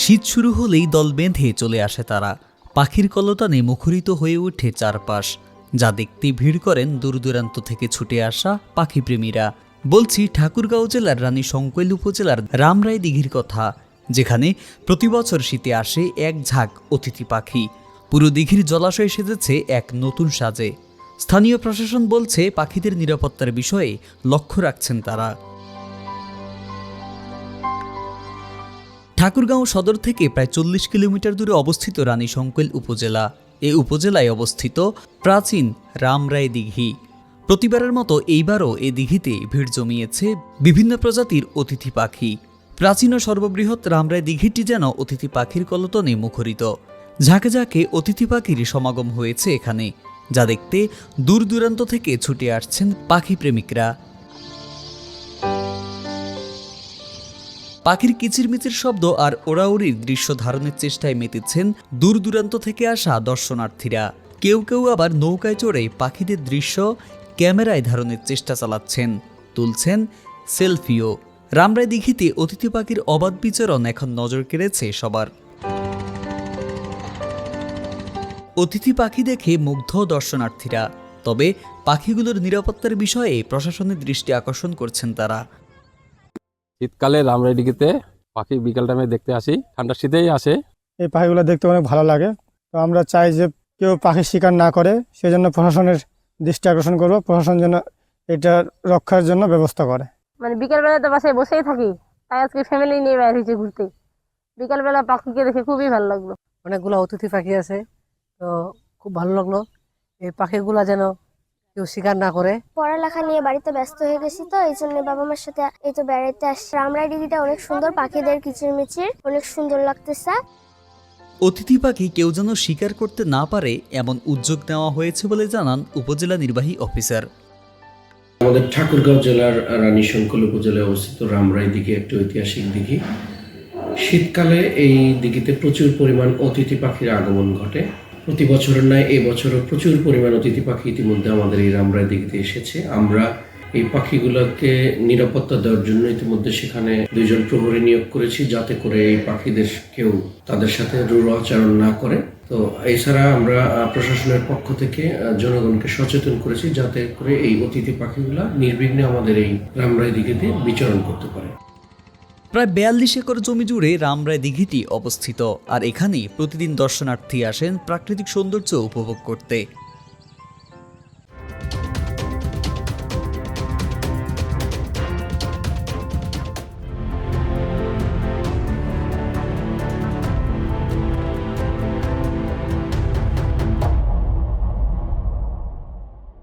শীত শুরু হলেই দল বেঁধে চলে আসে তারা। পাখির কলতানে মুখরিত হয়ে ওঠে চারপাশ। যা দেখতে ভিড় করেন দূর দূরান্ত থেকে ছুটে আসা পাখিপ্রেমীরা। বলছি, ঠাকুরগাঁও জেলার রানী শঙ্কৈল উপজেলার রামরাই দিঘির কথা, যেখানে প্রতি বছর শীতে আসে এক ঝাঁক অতিথি পাখি। পুরো দিঘির জলাশয় সেজেছে এক নতুন সাজে। স্থানীয় প্রশাসন বলছে, পাখিদের নিরাপত্তার বিষয়ে লক্ষ্য রাখছেন তারা। ঠাকুরগাঁও সদর থেকে প্রায় চল্লিশ কিলোমিটার দূরে অবস্থিত রানী শঙ্কৈল উপজেলা। এ উপজেলায় অবস্থিত প্রাচীন রামরায় দিঘি। প্রতিবারের মতো এইবারও এ দিঘিতে ভিড় জমিয়েছে বিভিন্ন প্রজাতির অতিথি পাখি। প্রাচীন ও সর্ববৃহৎ রামরায় দিঘিটি যেন অতিথি পাখির কলতনে মুখরিত। ঝাঁকে ঝাঁকে অতিথি পাখির সমাগম হয়েছে এখানে, যা দেখতে দূর দূরান্ত থেকে ছুটে আসছেন পাখি প্রেমিকরা। পাখির কিচিরমিচির শব্দ আর ওড়াউড়ির দৃশ্য ধারণের চেষ্টায় মেতেছেন দূর দূরান্ত থেকে আসা দর্শনার্থীরা। কেউ কেউ আবার নৌকায় চড়ে পাখিদের দৃশ্য ক্যামেরায় ধারণের চেষ্টা চালাচ্ছেন, তুলছেন সেলফিও। রামরায় দিঘিতে অতিথি পাখির অবাধ বিচরণ এখন নজর কেড়েছে সবার। অতিথি পাখি দেখে মুগ্ধ দর্শনার্থীরা, তবে পাখিগুলোর নিরাপত্তার বিষয়ে প্রশাসনের দৃষ্টি আকর্ষণ করছেন তারা। শীতকালে রামরাইডিগিতে পাখি বিকাল টাইমে দেখতে আসি। ঠান্ডা শীতেই আসে। এই পাখিগুলো দেখতে অনেক ভালো লাগে। তো আমরা চাই যে কেউ পাখি শিকার না করে সেজন্য প্রশাসনের দৃষ্টি আকর্ষণ করব। প্রশাসন যেন এটা রক্ষার জন্য ব্যবস্থা করে। মানে বিকেলবেলা তো বাসায় বসেই থাকি। তাই আজকে ফ্যামিলি নিয়ে বের হয়েছে ঘুরতে। বিকালবেলা পাখিকে দেখে খুবই ভালো লাগল। অনেকগুলো অতিথি পাখি আছে তো খুব ভালো লাগল। এই পাখিগুলা যেন কেউ শিকার না করে। পড়ালেখা নিয়ে বাড়িতে ব্যস্ত হয়ে গেছি তো এই জন্য বাবা মার সাথে এই তো বেড়াইতে আসছি। রামরাই দিঘিটা অনেক সুন্দর পাখিদের কিচিরমিচির অনেক সুন্দর লাগতেছে। অতিথি পাখি কেউ যেন শিকার করতে না পারে এমন উদ্যোগ নেওয়া হয়েছে বলে জানান উপজেলা নির্বাহী অফিসার। আমাদের ঠাকুরগাঁও জেলার রানী শঙ্কল উপজেলায় অবস্থিত রামরাই দিঘি একটি ঐতিহাসিক দিঘি। শীতকালে এই দিঘিতে প্রচুর পরিমাণ অতিথি পাখির আগমন ঘটে। প্রতি বছরের ন্যায় এই বছরও প্রচুর পরিমাণ অতিথি পাখি ইতিমধ্যে আমাদের এই রামরাই দিঘিতে এসেছে। আমরা এই পাখিগুলোকে নিরাপত্তা দেওয়ার জন্য ইতিমধ্যে সেখানে দুইজন প্রহরী নিয়োগ করেছি যাতে করে এই পাখিদের কেউ তাদের সাথে রূঢ় আচরণ না করে। তো এছাড়া আমরা প্রশাসনের পক্ষ থেকে জনগণকে সচেতন করেছি যাতে করে এই অতিথি পাখিগুলা নির্বিঘ্নে আমাদের এই রামরাই দিঘিতে বিচরণ করতে পারে। প্রায় বিয়াল্লিশ একর জমি জুড়ে রামরায় দিঘিটি অবস্থিত। আর এখানেই প্রতিদিন দর্শনার্থী আসেন প্রাকৃতিক সৌন্দর্য উপভোগ করতে।